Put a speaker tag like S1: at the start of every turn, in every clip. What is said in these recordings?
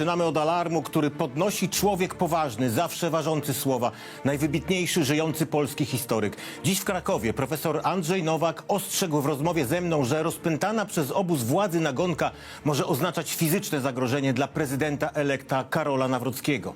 S1: Zaczynamy od alarmu, który podnosi człowiek poważny, zawsze ważący słowa, najwybitniejszy żyjący polski historyk. Dziś w Krakowie profesor Andrzej Nowak ostrzegł w rozmowie ze mną, że rozpętana przez obóz władzy nagonka może oznaczać fizyczne zagrożenie dla prezydenta elekta Karola Nawrockiego.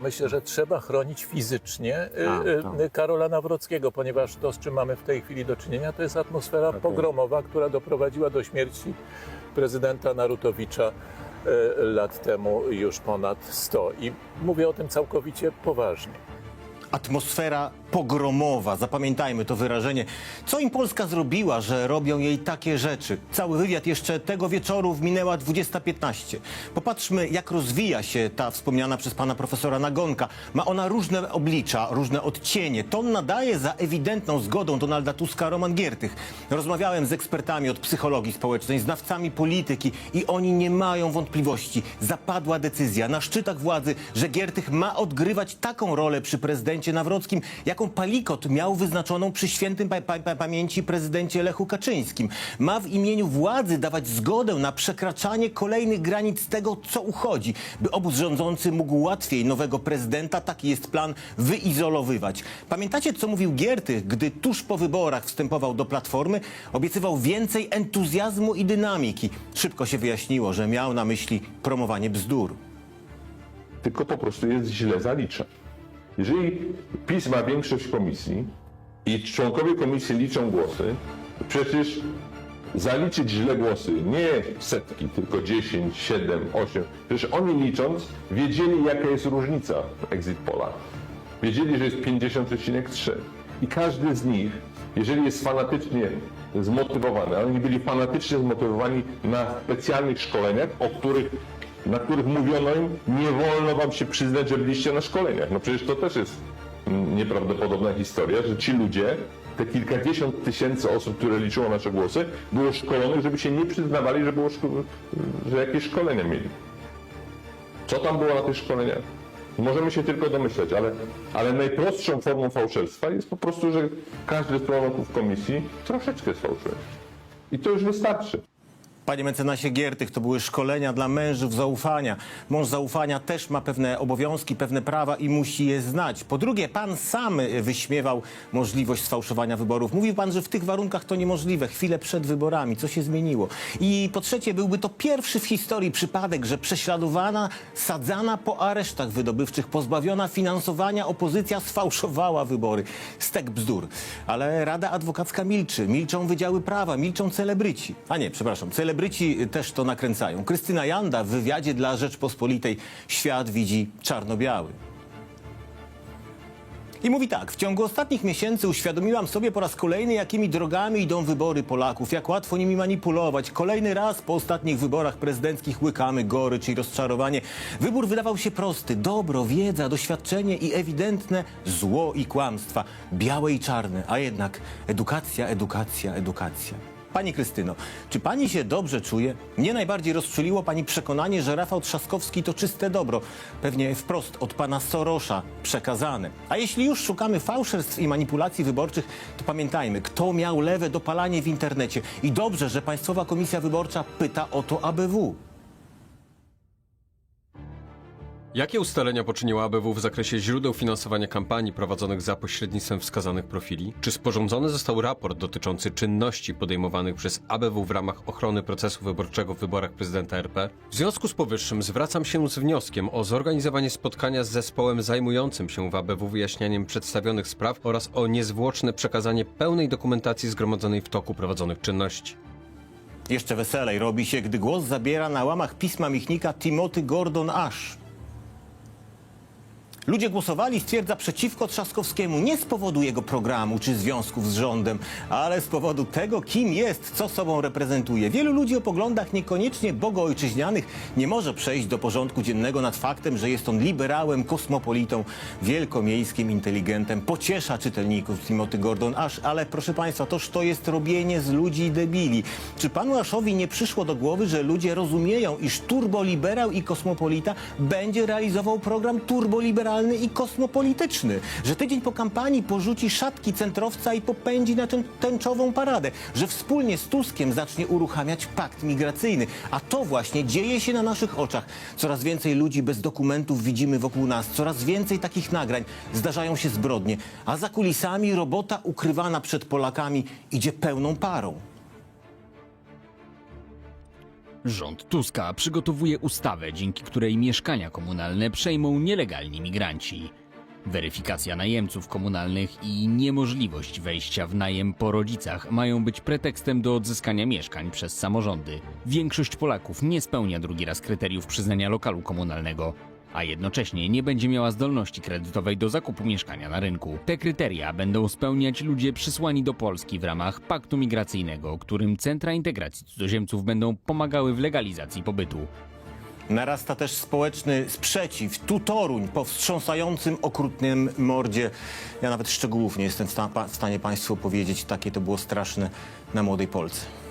S2: Myślę, że trzeba chronić fizycznie y,
S3: A,
S2: y,
S3: to.
S2: Karola Nawrockiego, ponieważ to, z czym mamy w tej chwili do czynienia, to jest atmosfera pogromowa, która doprowadziła do śmierci prezydenta Narutowicza y, lat temu już ponad 100. I mówię o tym całkowicie poważnie.
S1: Atmosfera pogromowa, zapamiętajmy to wyrażenie. Co im Polska zrobiła, że robią jej takie rzeczy? Cały wywiad jeszcze tego wieczoru minęła 20.15. Popatrzmy, jak rozwija się ta wspomniana przez pana profesora nagonka. Ma ona różne oblicza, różne odcienie. To nadaje za ewidentną zgodą Donalda Tuska Roman Giertych. Rozmawiałem z ekspertami od psychologii społecznej, znawcami polityki i oni nie mają wątpliwości. Zapadła decyzja na szczytach władzy, że Giertych ma odgrywać taką rolę przy prezydencie Nawrockim, jaką Palikot miał wyznaczoną przy świętym pa pa pa pamięci prezydencie Lechu Kaczyńskim. Ma w imieniu władzy dawać zgodę na przekraczanie kolejnych granic tego, co uchodzi, by obóz rządzący mógł łatwiej nowego prezydenta, taki jest plan, wyizolowywać. Pamiętacie, co mówił Giertych, gdy tuż po wyborach wstępował do Platformy? Obiecywał więcej entuzjazmu i dynamiki. Szybko się wyjaśniło, że miał na myśli promowanie bzdur.
S3: tylko po prostu jest źle zalicza. Jeżeli PiS ma większość komisji i członkowie komisji liczą głosy, przecież zaliczyć źle głosy, nie setki, tylko 10, 7, 8. Przecież oni licząc wiedzieli, jaka jest różnica w exit pola. Wiedzieli, że jest 50,3. I każdy z nich, jeżeli jest fanatycznie zmotywowany, oni byli fanatycznie zmotywowani na specjalnych szkoleniach, o których na których mówiono im, nie wolno wam się przyznać, że byliście na szkoleniach. No przecież to też jest nieprawdopodobna historia, że ci ludzie, te kilkadziesiąt tysięcy osób, które liczyło nasze głosy, było szkolonych, żeby się nie przyznawali, że, było szko- że jakieś szkolenia mieli. Co tam było na tych szkoleniach? Możemy się tylko domyśleć, ale, ale najprostszą formą fałszerstwa jest po prostu, że każdy z członków komisji troszeczkę sfałszuje. I to już wystarczy.
S1: Panie mecenasie Giertych, to były szkolenia dla mężów zaufania. Mąż zaufania też ma pewne obowiązki, pewne prawa i musi je znać. Po drugie, pan sam wyśmiewał możliwość sfałszowania wyborów. Mówił pan, że w tych warunkach to niemożliwe, chwilę przed wyborami. Co się zmieniło? I po trzecie, byłby to pierwszy w historii przypadek, że prześladowana, sadzana po aresztach wydobywczych, pozbawiona finansowania opozycja sfałszowała wybory. Stek bzdur. Ale Rada Adwokacka milczy. Milczą Wydziały Prawa, milczą celebryci. A nie, przepraszam, celebryci też to nakręcają. Krystyna Janda w wywiadzie dla Rzeczpospolitej świat widzi czarno-biały. I mówi tak, w ciągu ostatnich miesięcy uświadomiłam sobie po raz kolejny, jakimi drogami idą wybory Polaków, jak łatwo nimi manipulować. Kolejny raz po ostatnich wyborach prezydenckich łykamy gorycz i rozczarowanie. Wybór wydawał się prosty. Dobro, wiedza, doświadczenie i ewidentne zło i kłamstwa. Białe i czarne, a jednak edukacja, edukacja, edukacja. Pani Krystyno, czy pani się dobrze czuje? Mnie najbardziej rozczuliło pani przekonanie, że Rafał Trzaskowski to czyste dobro. Pewnie wprost od pana Sorosza przekazane. A jeśli już szukamy fałszerstw i manipulacji wyborczych, to pamiętajmy, kto miał lewe dopalanie w internecie. I dobrze, że Państwowa Komisja Wyborcza pyta o to ABW.
S4: Jakie ustalenia poczyniła ABW w zakresie źródeł finansowania kampanii prowadzonych za pośrednictwem wskazanych profili? Czy sporządzony został raport dotyczący czynności podejmowanych przez ABW w ramach ochrony procesu wyborczego w wyborach prezydenta RP? W związku z powyższym zwracam się z wnioskiem o zorganizowanie spotkania z zespołem zajmującym się w ABW wyjaśnianiem przedstawionych spraw oraz o niezwłoczne przekazanie pełnej dokumentacji zgromadzonej w toku prowadzonych czynności.
S1: Jeszcze weselej robi się, gdy głos zabiera na łamach pisma Michnika Timothy Gordon Ash. Ludzie głosowali, stwierdza, przeciwko Trzaskowskiemu nie z powodu jego programu czy związków z rządem, ale z powodu tego, kim jest, co sobą reprezentuje. Wielu ludzi o poglądach niekoniecznie bogoojczyźnianych nie może przejść do porządku dziennego nad faktem, że jest on liberałem, kosmopolitą, wielkomiejskim inteligentem. Pociesza czytelników Timothy Gordon Ash, ale proszę Państwa, toż to jest robienie z ludzi debili. Czy panu Ashowi nie przyszło do głowy, że ludzie rozumieją, iż turboliberał i kosmopolita będzie realizował program turboliberalny? Liberalny i kosmopolityczny, że tydzień po kampanii porzuci szatki centrowca i popędzi na tę tęczową paradę, że wspólnie z Tuskiem zacznie uruchamiać pakt migracyjny. A to właśnie dzieje się na naszych oczach. Coraz więcej ludzi bez dokumentów widzimy wokół nas, coraz więcej takich nagrań. Zdarzają się zbrodnie, a za kulisami robota ukrywana przed Polakami idzie pełną parą.
S5: Rząd Tuska przygotowuje ustawę, dzięki której mieszkania komunalne przejmą nielegalni migranci. Weryfikacja najemców komunalnych i niemożliwość wejścia w najem po rodzicach mają być pretekstem do odzyskania mieszkań przez samorządy. Większość Polaków nie spełnia drugi raz kryteriów przyznania lokalu komunalnego, a jednocześnie nie będzie miała zdolności kredytowej do zakupu mieszkania na rynku. Te kryteria będą spełniać ludzie przysłani do Polski w ramach paktu migracyjnego, którym centra integracji cudzoziemców będą pomagały w legalizacji pobytu.
S1: Narasta też społeczny sprzeciw. Tu Toruń po wstrząsającym, okrutnym mordzie. Ja nawet szczegółów nie jestem w, w stanie Państwu opowiedzieć. Takie to było straszne na Młodej Polsce.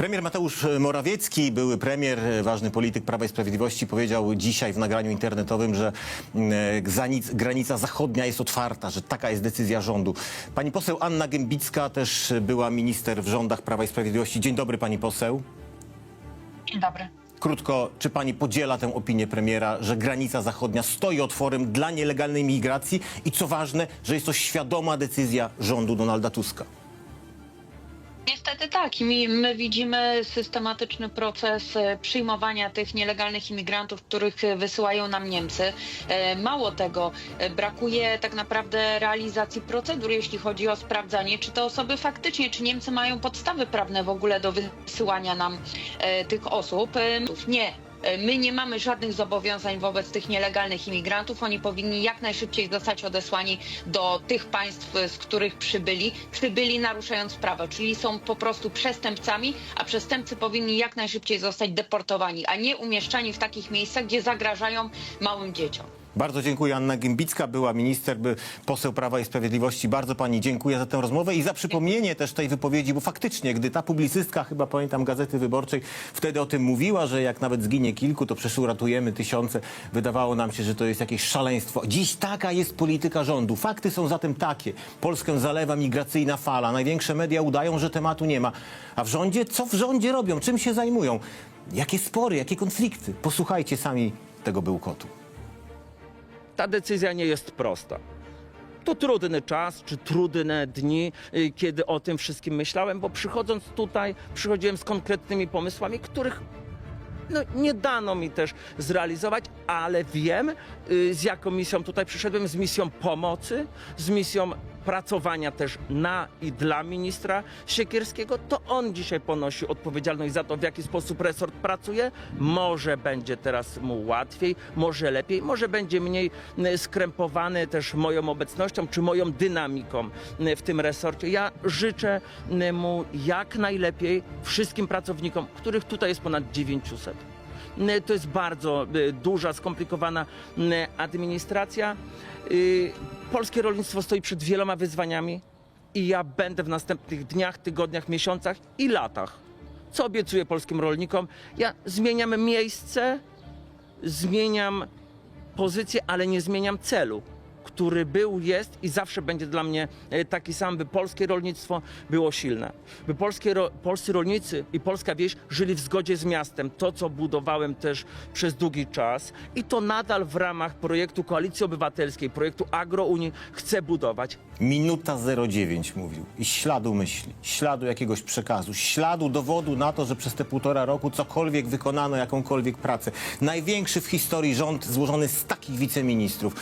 S1: Premier Mateusz Morawiecki, były premier, ważny polityk Prawa i Sprawiedliwości, powiedział dzisiaj w nagraniu internetowym, że mm, granic, granica zachodnia jest otwarta, że taka jest decyzja rządu. Pani poseł Anna Gębicka też była minister w rządach Prawa i Sprawiedliwości. Dzień dobry pani poseł.
S6: Dzień dobry.
S1: Krótko, czy pani podziela tę opinię premiera, że granica zachodnia stoi otworem dla nielegalnej migracji i co ważne, że jest to świadoma decyzja rządu Donalda Tuska?
S6: Niestety tak. Mi- my widzimy systematyczny proces e, przyjmowania tych nielegalnych imigrantów, których wysyłają nam Niemcy. E, Mało tego, e, brakuje tak naprawdę realizacji procedur, jeśli chodzi o sprawdzanie, czy te osoby faktycznie, czy Niemcy mają podstawy prawne w ogóle do wysyłania nam tych osób. Nie. E, My nie mamy żadnych zobowiązań wobec tych nielegalnych imigrantów. Oni powinni jak najszybciej zostać odesłani do tych państw, z których przybyli. Przybyli naruszając prawo, czyli są po prostu przestępcami, a przestępcy powinni jak najszybciej zostać deportowani, a nie umieszczani w takich miejscach, gdzie zagrażają małym dzieciom.
S1: Bardzo dziękuję. Anna Gębicka była minister, by poseł Prawa i Sprawiedliwości. Bardzo pani dziękuję za tę rozmowę i za przypomnienie też tej wypowiedzi, bo faktycznie, gdy ta publicystka, chyba pamiętam Gazety Wyborczej, wtedy o tym mówiła, że jak nawet zginie kilku, to przecież uratujemy tysiące. Wydawało nam się, że to jest jakieś szaleństwo. Dziś taka jest polityka rządu. Fakty są zatem takie. Polskę zalewa migracyjna fala. Największe media udają, że tematu nie ma. A w rządzie? Co w rządzie robią? Czym się zajmują? Jakie spory, jakie konflikty? Posłuchajcie sami tego bełkotu.
S7: Ta decyzja nie jest prosta. To trudny czas, czy trudne dni, y, kiedy o tym wszystkim myślałem, bo przychodząc tutaj, przychodziłem z konkretnymi pomysłami, których no, nie dano mi też zrealizować, ale wiem, y, z jaką misją tutaj przyszedłem, z misją pomocy, z misją pracowania też na i dla ministra Siekierskiego. To on dzisiaj ponosi odpowiedzialność za to, w jaki sposób resort pracuje. Może będzie teraz mu łatwiej, może lepiej, może będzie mniej skrępowany też moją obecnością czy moją dynamiką w tym resorcie. Ja życzę mu jak najlepiej wszystkim pracownikom, których tutaj jest ponad 900. To jest bardzo y, duża, skomplikowana administracja. Y, Polskie rolnictwo stoi przed wieloma wyzwaniami i ja będę w następnych dniach, tygodniach, miesiącach i latach. Co obiecuję polskim rolnikom? Ja zmieniam miejsce, zmieniam pozycję, ale nie zmieniam celu, który był, jest i zawsze będzie dla mnie e, taki sam, by polskie rolnictwo było silne. By polskie, polscy rolnicy i polska wieś żyli w zgodzie z miastem. To, co budowałem też przez długi czas i to nadal w ramach projektu Koalicji Obywatelskiej, projektu AgroUnii chcę budować.
S1: Minuta 09 mówił. I śladu myśli, śladu jakiegoś przekazu, śladu dowodu na to, że przez te półtora roku cokolwiek wykonano, jakąkolwiek pracę. Największy w historii rząd złożony z takich wiceministrów.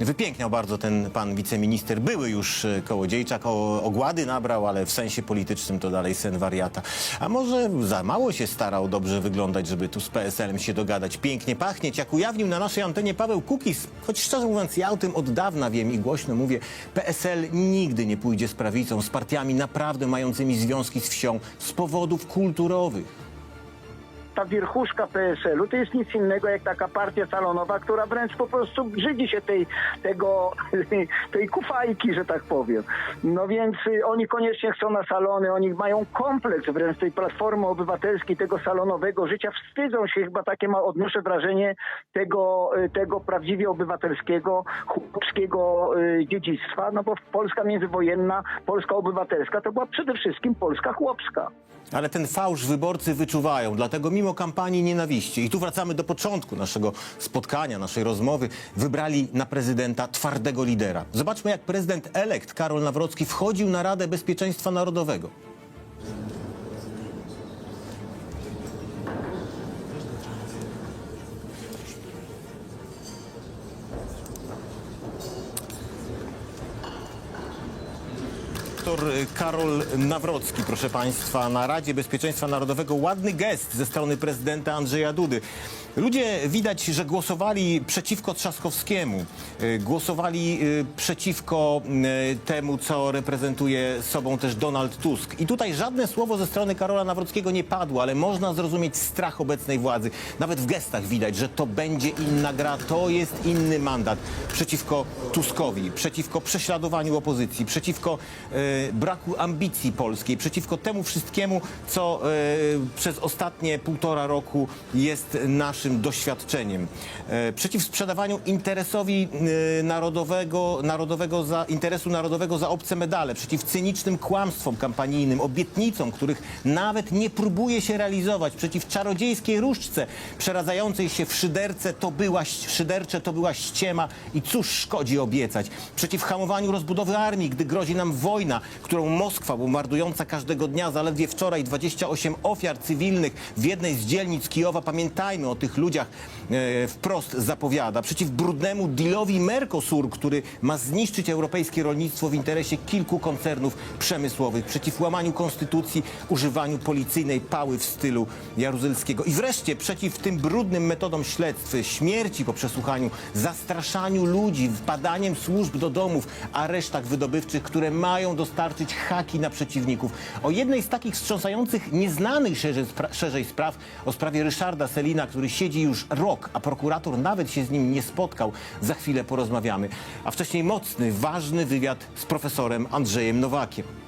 S1: Wypiękniał bardzo ten pan wiceminister, były już e, Kołodziejczak, ogłady nabrał, ale w sensie politycznym to dalej sen wariata. A może za mało się starał dobrze wyglądać, żeby tu z PSL-em się dogadać, pięknie pachnieć, jak ujawnił na naszej antenie Paweł Kukis, choć szczerze mówiąc ja o tym od dawna wiem i głośno mówię, PSL nigdy nie pójdzie z prawicą, z partiami naprawdę mającymi związki z wsią z powodów kulturowych.
S8: Ta wierchuszka PSL-u to jest nic innego jak taka partia salonowa, która wręcz po prostu brzydzi się tej, tego, tej kufajki, że tak powiem. No więc y, oni koniecznie chcą na salony, oni mają kompleks wręcz tej Platformy Obywatelskiej, tego salonowego życia. Wstydzą się chyba takie ma, odnoszę wrażenie, tego, y, tego prawdziwie obywatelskiego, chłopskiego y, dziedzictwa, no bo Polska międzywojenna, Polska obywatelska to była przede wszystkim Polska chłopska.
S1: Ale ten fałsz wyborcy wyczuwają, dlatego mimo kampanii nienawiści, i tu wracamy do początku naszego spotkania, naszej rozmowy, wybrali na prezydenta twardego lidera. Zobaczmy, jak prezydent elekt Karol Nawrocki wchodził na Radę Bezpieczeństwa Narodowego. Doktor Karol Nawrocki, proszę Państwa, na Radzie Bezpieczeństwa Narodowego. Ładny gest ze strony prezydenta Andrzeja Dudy. Ludzie widać, że głosowali przeciwko Trzaskowskiemu. Y, Głosowali y, przeciwko y, temu, co reprezentuje sobą też Donald Tusk. I tutaj żadne słowo ze strony Karola Nawrockiego nie padło, ale można zrozumieć strach obecnej władzy. Nawet w gestach widać, że to będzie inna gra, to jest inny mandat przeciwko Tuskowi, przeciwko prześladowaniu opozycji, przeciwko braku ambicji polskiej, przeciwko temu wszystkiemu, co przez ostatnie półtora roku jest naszym doświadczeniem. E, przeciw sprzedawaniu interesowi e, narodowego, narodowego za, interesu narodowego za obce medale, przeciw cynicznym kłamstwom kampanijnym, obietnicom, których nawet nie próbuje się realizować, przeciw czarodziejskiej różdżce przeradzającej się w szyderce, to była, szydercze to była ściema i cóż szkodzi obiecać. Przeciw hamowaniu rozbudowy armii, gdy grozi nam wojna, którą Moskwa bombardująca każdego dnia, zaledwie wczoraj 28 ofiar cywilnych w jednej z dzielnic Kijowa, pamiętajmy o tych ludziach, e, wprost zapowiada. Przeciw brudnemu dealowi Mercosur, który ma zniszczyć europejskie rolnictwo w interesie kilku koncernów przemysłowych. Przeciw łamaniu konstytucji, używaniu policyjnej pały w stylu jaruzelskiego. I wreszcie przeciw tym brudnym metodom śledztw, śmierci po przesłuchaniu, zastraszaniu ludzi, wpadaniem służb do domów, aresztach wydobywczych, które mają dostarczyć haki na przeciwników. O jednej z takich wstrząsających, nieznanych szerzej, spra- szerzej spraw, o sprawie Ryszarda Selina, który siedzi już rok, a prokurator nawet się z nim nie spotkał. Za chwilę porozmawiamy. A wcześniej mocny, ważny wywiad z profesorem Andrzejem Nowakiem.